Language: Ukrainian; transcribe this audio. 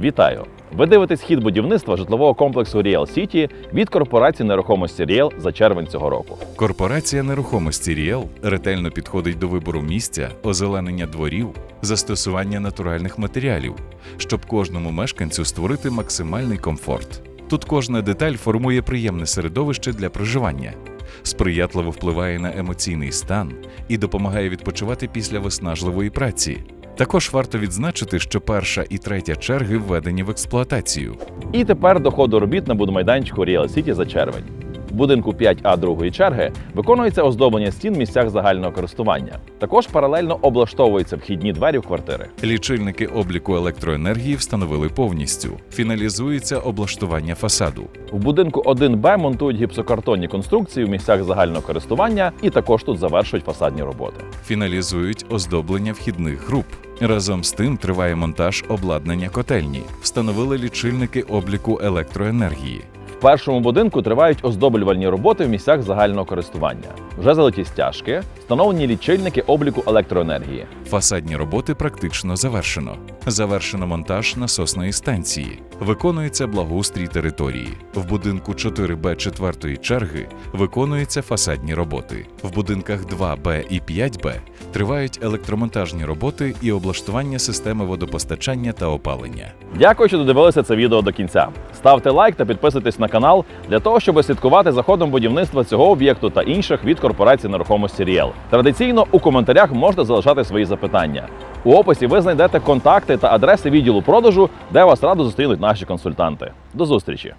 Вітаю! Ви дивитесь хід будівництва житлового комплексу Real City від корпорації нерухомості Real за червень цього року. Корпорація нерухомості Ріел ретельно підходить до вибору місця, озеленення дворів, застосування натуральних матеріалів, щоб кожному мешканцю створити максимальний комфорт. Тут кожна деталь формує приємне середовище для проживання, сприятливо впливає на емоційний стан і допомагає відпочивати після виснажливої праці. Також варто відзначити, що перша і третя черги введені в експлуатацію. І тепер до ходу робіт на будмайданчику Real City за червень. В будинку 5А другої черги виконується оздоблення стін в місцях загального користування. Також паралельно облаштовуються вхідні двері в квартири. Лічильники обліку електроенергії встановили повністю. Фіналізується облаштування фасаду. В будинку 1Б монтують гіпсокартонні конструкції в місцях загального користування і також тут завершують фасадні роботи. Фіналізують оздоблення вхідних груп. Разом з тим триває монтаж обладнання котельні. Встановили лічильники обліку електроенергії. Першому будинку тривають оздоблювальні роботи в місцях загального користування. Вже залиті стяжки, встановлені лічильники обліку електроенергії. Фасадні роботи практично завершено. Завершено монтаж насосної станції. Виконується благоустрій території. В будинку 4Б 4 черги виконуються фасадні роботи. В будинках 2Б і 5Б тривають електромонтажні роботи і облаштування системи водопостачання та опалення. Дякую, що додивилися це відео до кінця. Ставте лайк та підписуйтесь на канал для того, щоб слідкувати за ходом будівництва цього об'єкту та інших від корпорації нерухомості Ріел. Традиційно у коментарях можете залишати свої запитання. У описі ви знайдете контакти та адреси відділу продажу, де вас радо зустрінуть наші консультанти. До зустрічі!